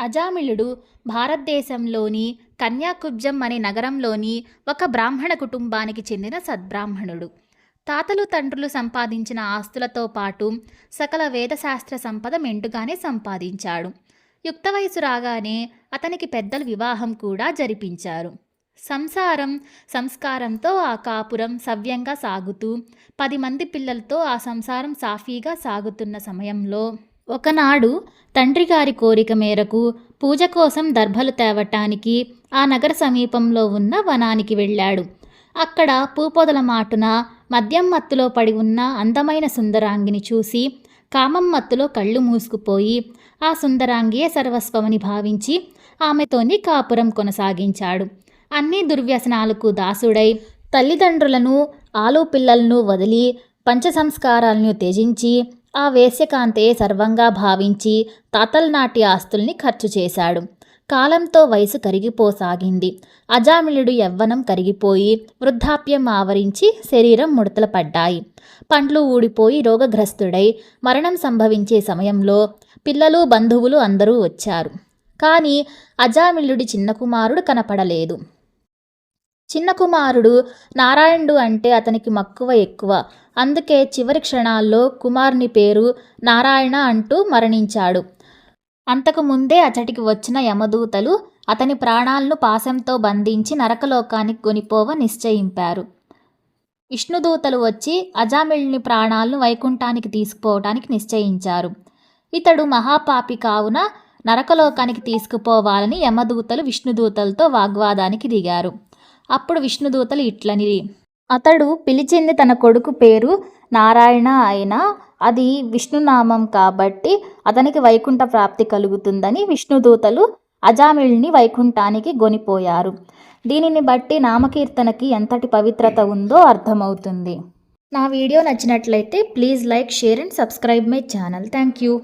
అజామిళుడు భారతదేశంలోని కన్యాకుబ్జం అనే నగరంలోని ఒక బ్రాహ్మణ కుటుంబానికి చెందిన సద్బ్రాహ్మణుడు. తాతలు తండ్రులు సంపాదించిన ఆస్తులతో పాటు సకల వేదశాస్త్ర సంపద మెండుగానే సంపాదించాడు. యుక్త వయసు రాగానే అతనికి పెద్దలు వివాహం కూడా జరిపించారు. సంసారం సంస్కారంతో ఆ కాపురం సవ్యంగా సాగుతూ పది మంది పిల్లలతో ఆ సంసారం సాఫీగా సాగుతున్న సమయంలో ఒకనాడు తండ్రి గారి కోరిక మేరకు పూజ కోసం దర్భలు తేవటానికి ఆ నగర సమీపంలో ఉన్న వనానికి వెళ్ళాడు. అక్కడ పూపొదల మాటున మద్యం మత్తులో పడి ఉన్న అందమైన సుందరాంగిని చూసి కామం మత్తులో కళ్ళు మూసుకుపోయి ఆ సుందరాంగియే సర్వస్వమని భావించి ఆమెతోని కాపురం కొనసాగించాడు. అన్ని దుర్వ్యసనాలకు దాసుడై తల్లిదండ్రులను ఆలు పిల్లలను వదిలి పంచ సంస్కారాలను త్యజించి ఆ వేశ్యకాంతే సర్వంగా భావించి తాతలనాటి ఆస్తుల్ని ఖర్చు చేశాడు. కాలంతో వయసు కరిగిపోసాగింది. అజామిళుడు యవ్వనం కరిగిపోయి వృద్ధాప్యం ఆవరించి శరీరం ముడతలు పడ్డాయి. పండ్లు ఊడిపోయి రోగగ్రస్తుడై మరణం సంభవించే సమయంలో పిల్లలు బంధువులు అందరూ వచ్చారు. కానీ అజామిళుడి చిన్న కుమారుడు కనపడలేదు. చిన్న కుమారుడు నారాయణుడు అంటే అతనికి మక్కువ ఎక్కువ. అందుకే చివరి క్షణాల్లో కుమారుని పేరు నారాయణ అంటూ మరణించాడు. అంతకు ముందే అతడికి వచ్చిన యమదూతలు అతని ప్రాణాలను పాశంతో బంధించి నరకలోకానికి కొనిపోవ నిశ్చయింపారు. విష్ణుదూతలు వచ్చి అజామిళుని ప్రాణాలను వైకుంఠానికి తీసుకుపోవటానికి నిశ్చయించారు. ఇతడు మహాపాపి కావున నరకలోకానికి తీసుకుపోవాలని యమదూతలు విష్ణుదూతలతో వాగ్వాదానికి దిగారు. అప్పుడు విష్ణుదూతలు ఇట్లని. అతడు పిలిచింది తన కొడుకు పేరు నారాయణ అయినా అది విష్ణునామం కాబట్టి అతనికి వైకుంఠ ప్రాప్తి కలుగుతుందని విష్ణుదూతలు అజామిళుని వైకుంఠానికి గొనిపోయారు దీనిని బట్టి నామకీర్తనకి ఎంతటి పవిత్రత ఉందో అర్థమవుతుంది. నా వీడియో నచ్చినట్లయితే please like share and subscribe my channel. Thank you.